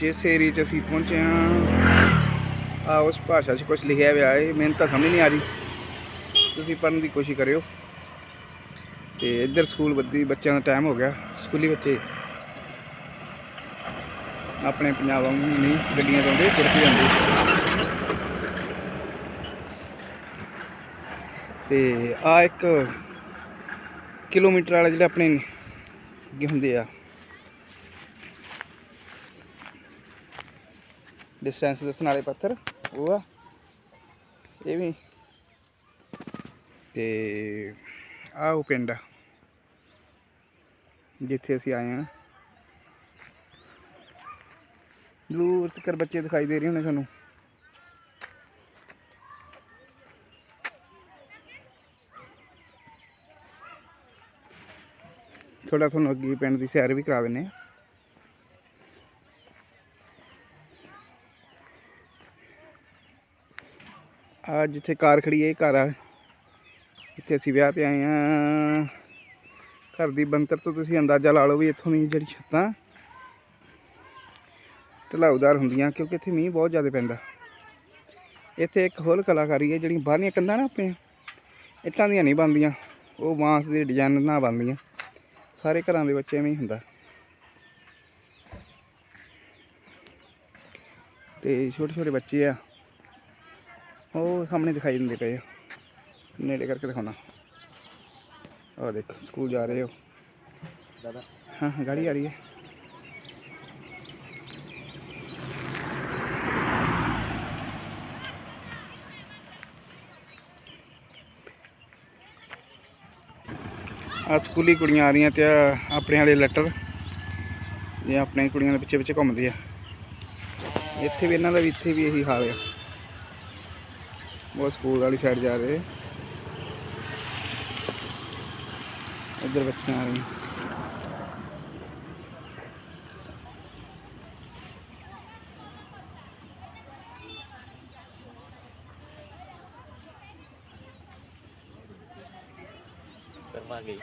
ਜਿਸ ਏਰੀਏ 'ਚ ਅਸੀਂ ਪਹੁੰਚੇ ਹਾਂ ਆ ਉਸ ਭਾਸ਼ਾ 'ਚ ਕੁਝ ਲਿਖਿਆ ਹੋਇਆ ਹੈ, ਮੈਨੂੰ ਤਾਂ ਸਮਝ ਨਹੀਂ ਆ ਰਹੀ। ਤੁਸੀਂ ਪੜ੍ਹਨ ਦੀ ਕੋਸ਼ਿਸ਼ ਕਰਿਓ। ਤੇ ਇੱਧਰ ਸਕੂਲ ਬੱਦੀ, ਬੱਚਿਆਂ ਦਾ ਟਾਈਮ ਹੋ ਗਿਆ, ਸਕੂਲੀ ਬੱਚੇ। ਆਪਣੇ ਪੰਜਾਬ ਵਾਂਗੂ ਨਹੀਂ, ਗੱਡੀਆਂ ਚਾਹੁੰਦੇ ਤੁਰ ਕੇ ਜਾਂਦੇ। ਤੇ ਆ ਇੱਕ ਕਿਲੋਮੀਟਰ ਵਾਲਾ ਜਿਹੜੇ ਆਪਣੇ ਅੱਗੇ ਹੁੰਦੇ ਆ ਡਿਸਟੈਂਸ ਦੱਸਣ ਵਾਲੇ ਪੱਥਰ, ਉਹ ਆ। ਇਹ ਵੀ। ਤੇ ਆ ਉਹ ਪਿੰਡ ਆ। ਜਿੱਥੇ ਅਸੀਂ ਆਏ ਹਾਂ। ਦੂਰ ਤੱਕ ਬੱਚੇ ਦਿਖਾਈ ਦੇ ਰਹੇ ਹੋਣੇ ਤੁਹਾਨੂੰ। ਥੋੜਾ ਤੁਹਾਨੂੰ ਅੱਗੇ ਪਿੰਡ ਦੀ ਸੈਰ ਵੀ ਕਰਾ ਦਿੰਨੇ ਆ ਆ ਜਿੱਥੇ ਕਾਰ ਖੜੀ ਹੈ, ਇਹ ਘਰ ਆ। ਇੱਥੇ ਅਸੀਂ ਵਿਆਹ ਤੇ ਆਏ ਆ ਘਰ ਦੀ ਬੰਤਰ ਤੋਂ ਤੁਸੀਂ ਅੰਦਾਜ਼ਾ ਲਾ ਲਓ ਵੀ ਇੱਥੋਂ ਦੀ ਜਿਹੜੀ ਛੱਤਾਂ ਢਲਾਉਦਾਰ ਹੁੰਦੀਆਂ, ਕਿਉਂਕਿ ਇੱਥੇ ਮੀਂਹ ਬਹੁਤ ਜ਼ਿਆਦਾ ਪੈਂਦਾ। ਇੱਥੇ ਇੱਕ ਹੋਰ ਕਲਾਕਾਰੀ ਹੈ, ਜਿਹੜੀਆਂ ਬਾਹਰਲੀਆਂ ਕੰਧਾਂ ਨਾ ਆਪਣੀਆਂ, ਇੱਟਾਂ ਦੀਆਂ ਨਹੀਂ ਬਣਦੀਆਂ। ਉਹ ਬਾਂਸ ਦੇ ਡਿਜ਼ਾਈਨ ਨਾਲ ਬਣਦੀਆਂ। ਸਾਰੇ ਘਰਾਂ ਦੇ ਵਿੱਚ ਐਵੇਂ ਹੀ ਹੁੰਦਾ। ਤੇ ਛੋਟੇ ਛੋਟੇ ਬੱਚੇ ਆ। ਉਹ ਸਾਹਮਣੇ ਦਿਖਾਈ ਦਿੰਦੇ ਪਏ ਆ। ਨੇੜੇ ਕਰਕੇ ਦਿਖਾਉਣਾ। ਉਹ ਦੇਖ ਸਕੂਲ ਜਾ ਰਹੇ ਹੋ। ਦਾਦਾ। ਹਾਂ ਗਾੜੀ ਆ ਰਹੀ ਹੈ। ਆ ਸਕੂਲੀ ਕੁੜੀਆਂ ਆ ਰਹੀਆਂ ਤੇ ਆਪਣੇ ਵਾਲੇ ਲੈਟਰ ਇਹ ਆਪਣੇ ਕੁੜੀਆਂ ਦੇ ਪਿੱਛੇ ਪਿੱਛੇ ਘੁੰਮਦੇ ਆ। ਇੱਥੇ ਵੀ ਇਹਨਾਂ ਦਾ ਵੀ ਇੱਥੇ ਵੀ ਇਹੀ ਹਾਲ ਆ। वो स्कूल वाली साइड जा रहे इधर बच्चे आ रहे हैं। शर्मा गई।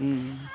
हम्म।